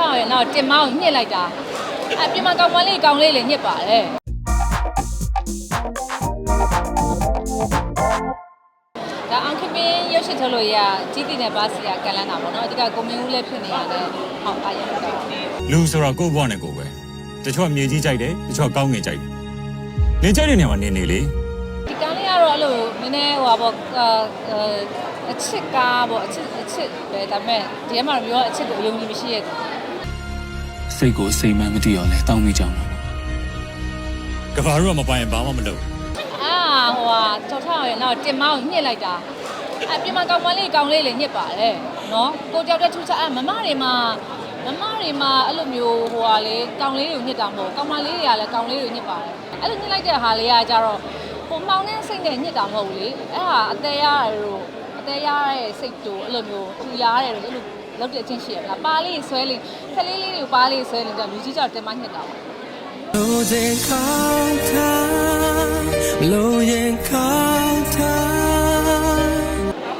ထောက်ရနောက်တင်မောင်းညှစ်လိုက်တာအပြင်မှာကောင်မလေးကောင်လေးလေးညှစ်ပါတယ်ဒါအောင်ခင်ပင်းရုပ်ရှင်ထုတ်လို့ရကြီးတည်တဲ့ဘာစီကကန်လန်းတာပေါ့နော်အဓိကကိုမင်းဦးလည်းဖြစ်နေရတယ်ဟောအားရတော့လူဆိုတော့ကိုယ့်ဘဝနဲ့ကိုယ်ပဲတချို့ကမြေကြီးကြိုက်တယ်တချို့ကကောင်းငင်ကြိုက်တယ်နေကြိုက်တဲ့နေရာမှာနေနေလေဒီကံလေးကတော့အဲ့လို နည်းနည်းဟိုပါပေါ့အာအချစ်ကားပေါ့အချစ်အချစ်ပဲဒါပေမဲ့ဒီထဲမှာတော့ပြောအချစ်ကိုအယုံကြည်မရှိရဲ့စိတ်ကိုစိတ်မှန်းမသိတော့လဲတောင်းမိကြမှာကဘာတို့ကမပိုင်ရင်ဘာမှမလုပ်အာဟိုဟာထောက်ထောက်ရနောက်တင်မောင်းညှစ်လိုက်တာအပြင်မှာကောင်မလေးကောင်လေးလေးညှစ်ပါတယ်နော်ကိုကြောက်တဲ့ထူးခြားအမမတွေမှာမမတွေမှာအဲ့လိုမျိုးဟိုဟာလေကောင်လေးတွေကိုညှစ်တာမဟုတ်ကောင်မလေးတွေကလည်းကောင်လေးတွေညှစ်ပါတယ်အဲ့လိုညှစ်လိုက်တဲ့ဟာလေးကကြတော့ ဟိုမှောင်တဲ့စိတ်နဲ့ညှစ်တာမဟုတ်ဘူးလေအဲ့ဟာအသေးရတယ်လို့အသေးရတဲ့စိတ်တို့အဲ့လိုမျိုးထူရတယ်လို့အဲ့လိုလောက်တဲ့အချင်းရှိရမလားပါလေးဆွဲလေးခလေးလေးတွေကိုပါလေးဆွဲနေကြလူကြီးကြောက်တင်မညှစ်တာပါလိုချင်ခေါင်းထားလိုရင်ခေါင်းထား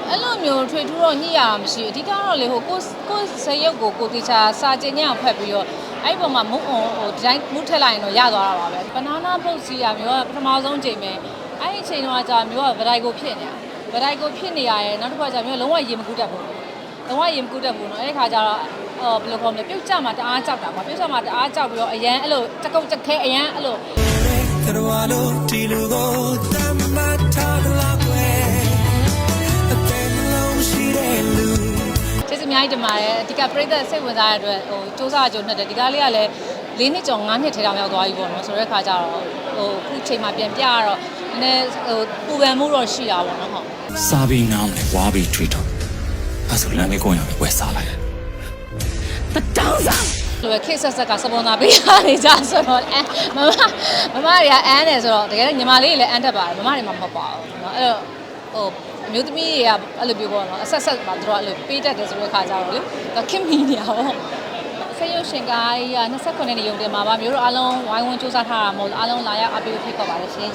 အဲ့လိုမျိုးထွေထူးတော့ညှိရတာမရှိဘူးအဓိကတော့လေဟိုကိုကိုစရုပ်ကိုကိုတေချာစာကျင်ညံ့ဖက်ပြီးတော့အဲ့ဒီပုံမှာမုံအောင်ဟိုဒီတိုင်းမူးထက်လိုက်ရင်တော့ရသွားတာပါပဲဘနာနာပုတ်စီရမျိုးကပထမဆုံးချိန်ပဲ အဲ့ဒီအချိန်တော့ကြာမျိုးကဗဒိုက်ကိုဖြစ်နေတာဗဒိုက်ကိုဖြစ်နေရရဲ့နောက်တစ်ခါကြာမျိုးလုံးဝရေမကူးတတ်ဘူးလုံးဝရေမကူးတတ်ဘူးเนาะအဲ့ဒီခါကျတော့ဟိုဘယ်လိုခေါ်မလဲပြုတ်ကြမှာတအားကြောက်တာပေါ့ပြုတ်ကြမှာတအားကြောက်ပြီးတော့အရန်အဲ့လိုတကုတ်တခဲအရန်အဲ့လို ကရဝလိုတီလူကိုတမ္မာထားလာကွယ်အတဲ့လုံးရှိတဲ့လူ ကျေးဇူးအများကြီးတင်ပါတယ်အဓိကပြိသက်စိတ်ဝင်စားရတဲ့အတွက်ဟိုစူးစမ်းကြုံနဲ့တယ်ဒီကားလေးကလည်း၄နှစ်ကျော်၅နှစ်ထဲတောင်ရောက်သွားပြီပေါ့နော်ဆိုတဲ့ခါကျတော့ဟိုအခုချိန်မှာပြန်ပြရတော့ နည်းနည်းဟိုပူပန်မှုတော့ရှိတာပေါ့နော်ဟုတ် စားပြီးနောင်းတယ်ဝါပြီးထွေးတော့အဲ့ဆိုလမ်းလေးကိုရမယ်ဝယ်စားလိုက် လိုပဲခေတ်ဆက်ဆက်ကစပွန်ဆာပေးရနေကြဆိုတော့အဲမမမမတွေကအန်းတယ်ဆိုတော့တကယ်ညီမလေးတွေလည်းအန်းတတ်ပါတယ်မမတွေမှမဟုတ်ပါဘူးเนาะအဲ့တော့ဟိုအမျိုးသမီးတွေကအဲ့လိုပြောပေါ့နော်အဆက်ဆက်ပါတို့ကအဲ့လိုပေးတတ်တယ်ဆိုတဲ့ခါကျတော့လေတော့ခင်မီနေရပါတော့ဆေးရုပ်ရှင်ကားကြီးက29နှစ်ရုံတင်မှာပါမျိုးတို့အားလုံးဝိုင်းဝန်းစူးစမ်းထားတာမဟုတ်အားလုံးလာရောက်အပေးဖိတ်ခေါ်ပါတယ်ရှင်